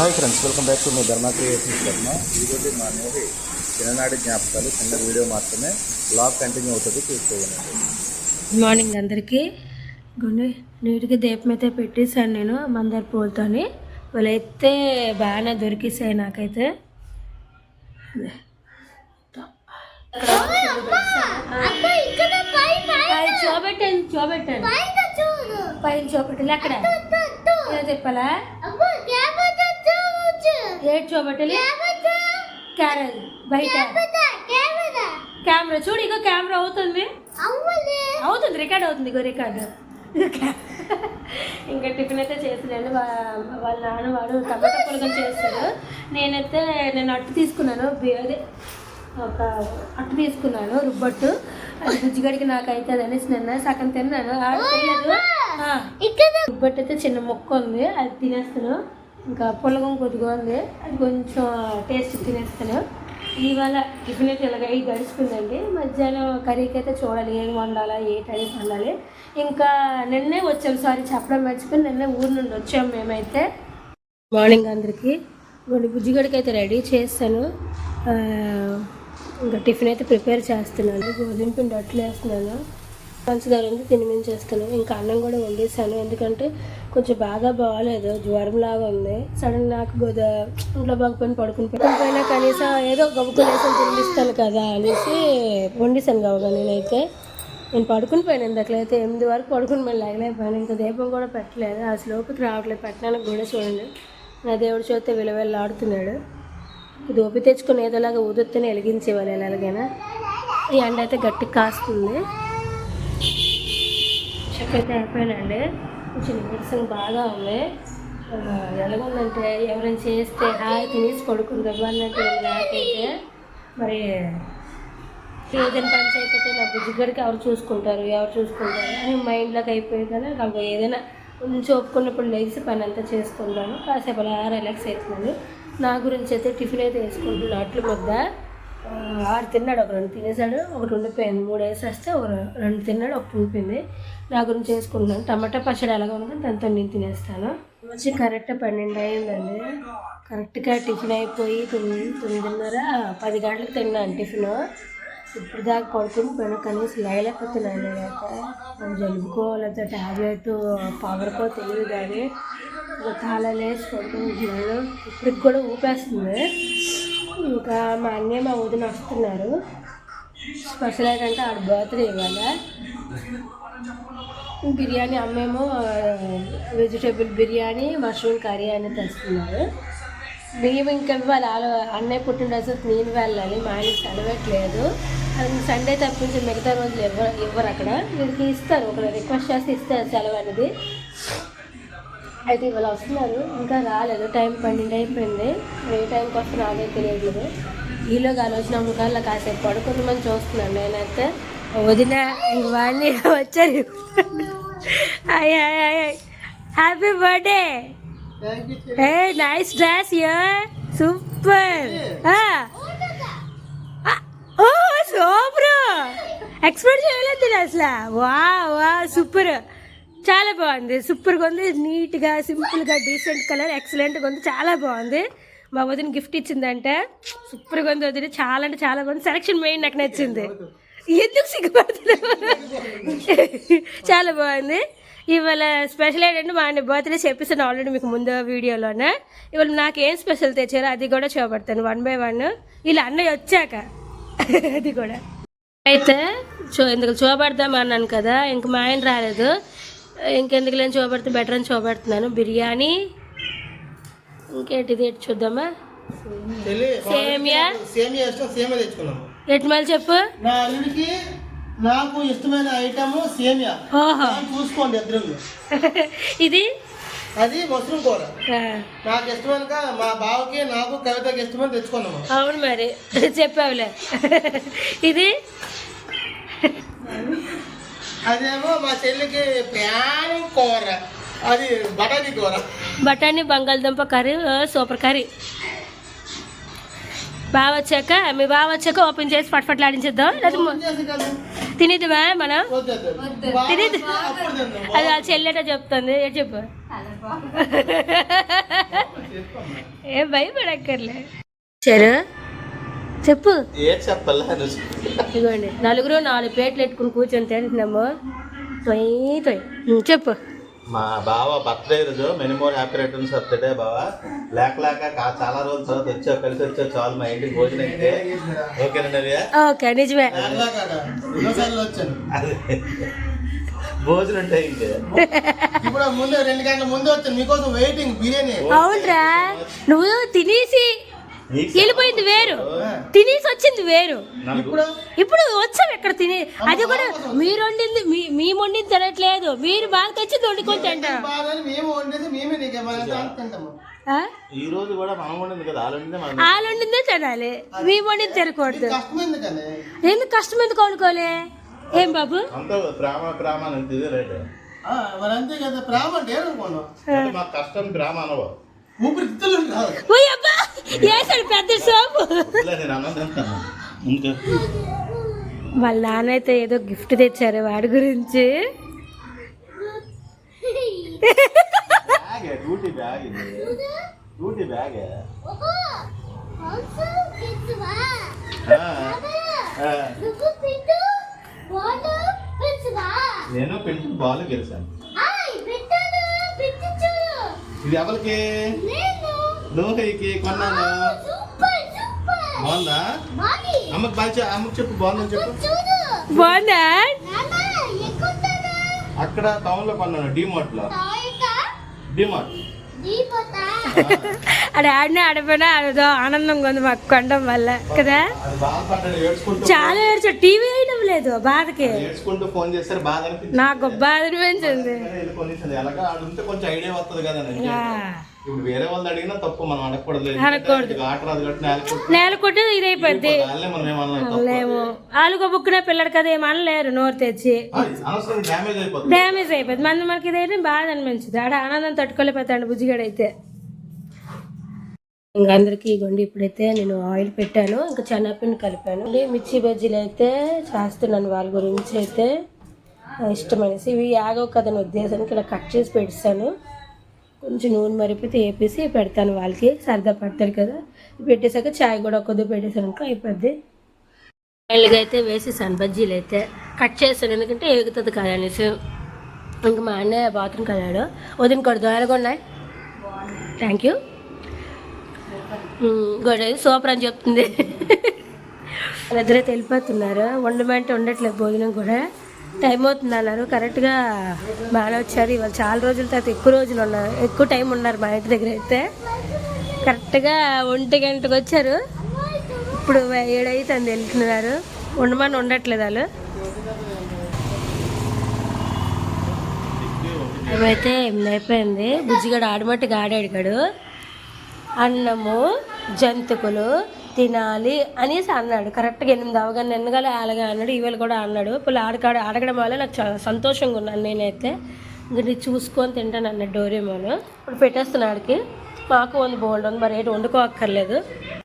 Hi friends welcome back to me Dharma creations ధర్మ. ఈరోజు మా మూవీ చిన్ననాటి జ్ఞాపకాలు చిన్న వీడియో మాత్రమే. బ్లాగ్ కంటిన్యూ అవుతుంది చూసుకోవాలి గుడ్ మార్నింగ్ అందరికీ. గుండె నీట్గా దీపం అయితే పెట్టేశాను నేను మందార పూలతోని. వాళ్ళైతే బాగానే దొరికేసాయి నాకైతే. అది చూపెట్టాను చూపెట్టాను పైన చూపెట్టాలి అక్కడ. ఏదో చెప్పాలా ఏడు చూపెట్టాలి క్యారెల్ బయట. కెమెరా. చూడు ఇగో కెమెరా అవుతుంది. అవుతుంది రికార్డ్ అవుతుంది ఇగో రికార్డు. ఇంకా టిఫిన్ అయితే చేసినాను వాళ్ళ నాన్న వాడు టమాటా పులగం చేస్తారు నేనైతే నేను అట్టు తీసుకున్నాను. అదే ఒక అట్టు తీసుకున్నాను రుబ్బట్టు. అది బుజ్జిగడికి నాకైతే అది అనేసి నిన్న సగం తిన్నాను. ఆడు తినలేదు ఆ, రుబ్బట్టు అయితే చిన్న మొక్క ఉంది. అది తినేస్తాను. ఇంకా పులగం కొద్దిగా ఉంది. అది కొంచెం టేస్ట్ తినేస్తాను. ఇవాళ టిఫిన్ అయితే ఇలాగ అయ్యి మధ్యాహ్నం కర్రీకి అయితే చూడాలి ఏం వండాలా ఏ టైం వండాలి. ఇంకా నిన్నే వచ్చాం సారీ చెప్పడం మర్చిపోయి నిన్నే ఊరు నుండి వచ్చాం మేమైతే. మార్నింగ్ అందరికీ. కొన్ని బుజ్జిగడికి అయితే రెడీ చేస్తాను. ఇంకా టిఫిన్ అయితే ప్రిపేర్ చేస్తున్నాను. గోధుమ పిండి అట్లు వేస్తున్నాను పంచదార ఉంది తినిమించేస్తాను ఇంకా అన్నం కూడా వండేసాను. ఎందుకంటే కొంచెం బాగా బాగాలేదు. జ్వరం లాగా ఉంది. సడన్ నాకు గోదా ఇంట్లో బాగుపోయిన పడుకుని పోయినా కనీసం ఏదో గబుకునేసి తినిపిస్తాను కదా అనేసి వండేసాను కాబట్టి నేనైతే. నేను పడుకుని పోయాను ఇంతట్లయితే ఎనిమిది వరకు పడుకుని మళ్ళీ లేగలేకపోయాను ఇంకా దీపం కూడా పెట్టలేదు. ఆ స్లోపుకి రావట్లేదు. పెట్టడానికి కూడా చూడండి నా దేవుడు చూస్తే విలువెళ్ళాడుతున్నాడు ఇది ఓపి ఏదోలాగా ఊదొత్తనే వెలిగించేవాళ్ళు ఎలాగైనా. ఈ ఎండ అయితే గట్టిగా కాస్తుంది. చెక్ అయితే అయిపోయానండి కొంచెం నీరసం బాగా ఉంది. ఆ, ఎలాగుందంటే ఎవరైనా చేస్తే హాయ్ తినేసి పడుకుంటారు అన్నట్టు నాకైతే. మరి ఏదైనా పని చేయకపోతే నా బుజ్జిగడికి ఎవరు చూసుకుంటారు ఎవరు చూసుకుంటారు అని మైండ్లోకి అయిపోయి కానీ నాకు ఏదైనా కొంచెం ఒప్పుకున్నప్పుడు లేచి పని అంతా చేసుకుంటాను కాసేపు అలా రిలాక్స్ అవుతున్నాను. నా గురించి అయితే టిఫిన్ అయితే వేసుకుంటున్నాను అట్లు ముద్ద ఆరు తిన్నాడు ఒక రెండు తినేసాడు ఒకటి ఉండిపోయింది మూడు వేసేస్తే ఒక రెండు తిన్నాడు ఒకటి ఉండిపోయింది నా గురించి వేసుకుంటున్నాను. టమాటా పచ్చడి ఎలాగ ఉన్నదో దాంతో నేను తినేస్తాను. వచ్చి కరెక్ట్ పన్నెండు అయిందండి. కరెక్ట్గా టిఫిన్ అయిపోయి తొమ్మిది తొమ్మిదిన్నర పది గంటలకు తిన్నాను టిఫిన్. ఇప్పుడు దాకా పడుకుని పోయినా కనీసం లేకపోతున్నాను నేను జలుబుకో లేకపోతే ట్యాబ్లెట్ పవర్కో తెలియదు కానీ ఇంకా పడుతుంది ఇప్పటికి కూడా ఊపేస్తుంది. ఇంకా మా అన్నయ్య మా వదిన వస్తున్నారు. స్పెషల్ ఏంటంటే ఆడ బర్త్డే ఇవాళ. బిర్యానీ అమ్మేమో వెజిటేబుల్ బిర్యానీ మష్రూమ్ కర్రీ అని తెస్తున్నారు. మేము ఇంకా వాళ్ళ అన్నయ్య పుట్టినరోజు నేను వెళ్ళాలి మా ఆయనకి చదవట్లేదు అది సండే తప్పించి మిగతా రోజులు ఇవ్వరు ఇవ్వరు అక్కడ. వీళ్ళకి ఇస్తారు ఒక రిక్వెస్ట్ చేస్తే ఇస్తారు సెలవు అనేది. అయితే ఇవాళ వస్తున్నారు. ఇంకా రాలేదు. టైం పన్నెండు అయిపోయింది. ఏ టైంకి వస్తున్నా తెలియట్లేదు తెలియట్లేదు. ఈలోగా ఆలోచన ముఖాల్లో కాసేపు పడుకుని మనం చూస్తున్నాను నేనైతే. వదిన వాళ్ళని వచ్చారు. Hi hi hi happy birthday a nice dress yeah super oh super. Expect చేయలేదు అసలు. వా వా సూపర్. చాలా బాగుంది. సూపర్గా ఉంది. నీట్గా సింపుల్గా డీసెంట్ కలర్ ఎక్సలెంట్గా ఉంది. చాలా బాగుంది. మా వదిన గిఫ్ట్ ఇచ్చిందంటే. సూపర్గా ఉంది వదిన. చాలా అంటే చాలా బాగుంది. సెలక్షన్ మెయిన్ నాకు నచ్చింది. ఎందుకు సిగ్గుపడుతుంది చాలా బాగుంది. ఇవాళ స్పెషల్ ఏంటంటే మా ఆయన బర్త్డే చెప్పిస్తాను ఆల్రెడీ మీకు ముందు వీడియోలోనే. ఇవాళ నాకు ఏం స్పెషల్ తెచ్చారో అది కూడా చూపెడతాను వన్ బై వన్. ఇలా అన్నయ్య వచ్చాక అది కూడా. అయితే చూ ఇందుకు చూపెడదాం అన్నాను కదా. ఇంక మా ఆయన రాలేదు. ఇంకెందుకు లేని చూపెడితే బెటర్ అని చూపెడుతున్నాను బిర్యానీ. ఇంకేంటిది? ఎటు చూద్దామా? సేమియా? సేమియా ఇష్టం సేమియా తెచ్చుకున్నాము ఎటు మళ్ళీ చెప్పు? నా అల్లుడికి నాకు ఇష్టమైన ఐటమ్ సేమియా. చూసుకోండి ఇద్దరు ఇది? అది మష్రూమ్ కూర. నాకు ఇష్టమైన మా బావకి నాకు కవితకి ఇష్టమైన తెచ్చుకున్నాము అవును మరి. చెప్పావులే. ఇది? అదేమో మా చెల్లికి ప్రాణం కూర. అది బటానీ కూర. బఠానీ బంగాళదుంప కర్రీ సూపర్ కర్రీ. బాగా వచ్చాక మీ బాగా వచ్చాక ఓపెన్ చేసి పట్పట్లాడించేద్దాం. తినేదివా మనం తినేది. అది ఆ చెల్లెట చెప్తుంది? ఏ చెప్పు? ఏ భయపడక్కర్లే. సరే చెప్పు. ఏ చెప్పాలి ఇదిగోండి నలుగురు నాలుగు ప్లేట్లు పెట్టుకుని కూర్చొని తింటున్నాము. తొయ్ తొయ్. ఉమ్, చెప్పు. మా బావ బర్త్డే రోజు many more happy returns of the day బావ. లేక లేక చాలా రోజుల తర్వాత వచ్చావు కలిసి వచ్చావు చాలు మా ఇంటికి భోజనం అయితే. ఓకేనా నవ్య? ఓకే నిజమే. భోజనం అంటే ఇంకే ఇప్పుడు ముందు రెండు గంటల ముందు వచ్చాను. మీకోసం వెయిటింగ్ బిర్యానీ. అవునరా. నువ్వు తినేసి వెళ్ళిపోయింది వేరు. తినేసి వచ్చింది వేరు. ఇప్పుడు ఇప్పుడు వచ్చాం ఇక్కడ తిని అది కూడా మీరు వండింది మీ మేము వండింది తినట్లేదు. మీరు బాగా తెచ్చింది వండుకొని తింటారు? ఈ రోజు కూడా మనం వండింది కదా తినాలి. మేము వండింది తినకూడదు. కష్టం ఎందుకని? ఎందుకు కష్టం ఎందుకు వండుకోలే ఏం బాబు? అంతా ప్రేమ ప్రేమ అంతే కదా ప్రేమ అంటే కష్టం ప్రేమ అనవు? అబ్బా! వేసాడు పెద్ద సోపు వాళ్ళ నాన్న అయితే ఏదో గిఫ్ట్ తెచ్చారు వాడి గురించి. నేను పెంచు బాల్ గెలిచాను. ఇది ఎవరికి? లోహయ్యకి కొన్నాను బాగుందా? అమ్మకి బాగా అమ్మకి చెప్పు బాగుందని చెప్పు. బాగుందా? అక్కడ టౌన్లో కొన్నాను డిమార్ట్లో డిమార్ట్. ఆడ ఆడినా ఆడిపోయినా అదో ఆనందంగా ఉంది మాకు కొనడం వల్ల కదా? అది చాలా ఏడ్చా టీవీ వేయడం లేదు బాధకి. నాకు బాధ అనిపించింది. కదా. ఇప్పుడు వేరే వాళ్ళు అడిగినా తప్పు మనం అడగకూడదు అడగకూడదు. ఇది ఆట రాదు కాబట్టి నేల కొట్టి. ఇదైపోద్ది. ఆలుగ బుక్కున పిల్లడు కదా ఏమనలేరు నోరు తెచ్చి. డ్యామేజ్ అయిపోద్ది. మన మనకి ఇదైతే బాధ అనిపించింది. ఆడ ఆనందం తట్టుకోలేకపోతాడు బుజ్జిగాడైతే. ఇంకా అందరికీ ఇగోండి ఇప్పుడైతే నేను ఆయిల్ పెట్టాను. ఇంకా శనగపిండి కలిపాను. మిర్చి బజ్జీలు అయితే చేస్తున్నాను వాళ్ళ గురించి అయితే. ఇష్టమనేసి ఇవి ఆగవు కదని ఉద్దేశానికి. ఇలా కట్ చేసి పెడతాను కొంచెం నూనె మరిపితే వేపేసి పెడతాను వాళ్ళకి సరదా పడతారు కదా. పెట్టేశాక చాయ్ కూడా కొద్దిగా పెట్టేసాను అయిపోద్ది. ఆయిల్గా అయితే వేసేసాను బజ్జీలు అయితే కట్ చేస్తాను ఎందుకంటే ఎగుతుంది కదా అనేసి. ఇంకా మా అన్నయ్య బాత్రూమ్ కదాడు వదిన కూడా దోయలుగా ఉన్నాయి థ్యాంక్ యూ గొడవ సూపర్ అని చెప్తుంది. వాళ్ళిద్దరైతే వెళ్ళిపోతున్నారు వండమంటే ఉండట్లేదు భోజనం కూడా. టైం అవుతుంది అన్నారు. కరెక్ట్గా బాగానే వచ్చారు. ఇవాళ చాలా రోజుల తర్వాత ఎక్కువ రోజులు ఉన్నారు ఎక్కువ టైం ఉన్నారు మా ఇంటి దగ్గర అయితే. కరెక్ట్గా ఒంటి గంటకు వచ్చారు. ఇప్పుడు ఏడైతుంది వెళ్తున్నారు. ఉండమని ఉండట్లేదు వాళ్ళు. ఏమైతే ఎనిమిది అయిపోయింది బుజ్జిగాడు ఆడమట్టుగా ఆడాడు అన్నము జంతుకులు తినాలి అనేసి అన్నాడు. కరెక్ట్గా ఎనిమిది అవగానే ఎన్నగాలి అలాగే అన్నాడు. ఈవేళ కూడా అన్నాడు. ఇప్పుడు ఆడకాడ అడగడం వల్ల నాకు చాలా సంతోషంగా ఉన్నాను నేనైతే. ఇంక చూసుకొని తింటాను అన్నాడు డోరేమోను. ఇప్పుడు పెట్టేస్తున్నాడికి మాకు ఉంది బోల్డ్ ఉంది. మరి ఏంటి వండుకోక్కర్లేదు.